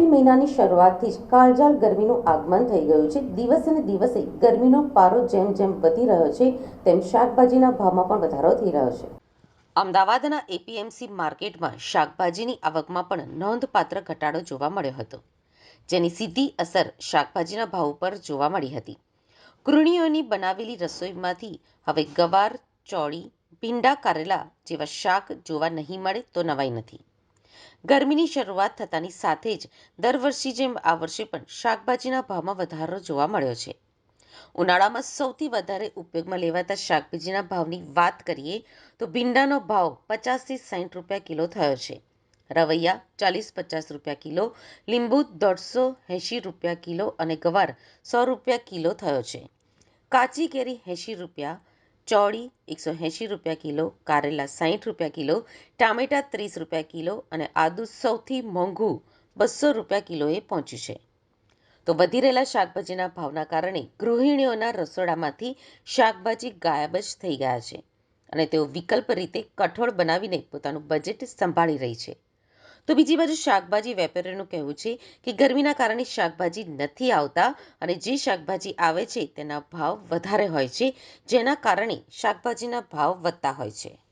મહિનાની શરૂઆતથી જ કાળજાળ ગરમીનું આગમન થઈ ગયું છે. દિવસે દિવસે ગરમીનો પારો જેમ જેમ વધી રહ્યો છે, તેમ શાકભાજીના ભાવમાં પણ વધારો થઈ રહ્યો છે. અમદાવાદના એપીએમસી માર્કેટમાં શાકભાજીની આવકમાં પણ નોંધપાત્ર ઘટાડો જોવા મળ્યો હતો, જેની સીધી અસર શાકભાજીના ભાવ ઉપર જોવા મળી હતી. ગૃહિણીઓની બનાવેલી રસોઈમાંથી હવે ગવાર, ચોળી, ભીંડા કારેલા જેવા શાક જોવા નહીં મળે તો નવાઈ નથી. ગરમીની શરૂઆત થતાની સાથે જ દર વર્ષે જેમ આ વર્ષે પણ શાકભાજીના ભાવમાં વધારો જોવા મળ્યો છે. ઉનાળામાં સૌથી વધારે ઉપયોગમાં લેવાતા શાકભાજીના ભાવની વાત કરીએ તો ભીંડાનો ભાવ પચાસથી સાઠ રૂપિયા કિલો થયો છે. રવૈયા ચાલીસ પચાસ રૂપિયા કિલો, લીંબુ દોઢસો એંશી રૂપિયા કિલો અને ગવાર સો રૂપિયા કિલો થયો છે. કાચી કેરી એંશી રૂપિયા ચોળી એકસો એંશી રૂપિયા કિલો, કારેલા સાઠ રૂપિયા કિલો, ટામેટા ત્રીસ રૂપિયા કિલો અને આદુ સૌથી મોંઘું બસો રૂપિયા કિલોએ પહોંચ્યું છે. તો વધી રહેલા શાકભાજીના ભાવના કારણે ગૃહિણીઓના રસોડામાંથી શાકભાજી ગાયબ જ થઈ ગયા છે અને તેઓ વિકલ્પ રીતે કઠોળ બનાવીને પોતાનું બજેટ સંભાળી રહી છે. તો બીજી બાજુ શાકભાજી વેપારીનું કહેવું છે કે ગરમીના કારણે શાકભાજી નથી આવતા અને જે શાકભાજી આવે છે તેના ભાવ વધારે હોય છે, જેના કારણે શાકભાજીના ભાવ વધતા હોય છે.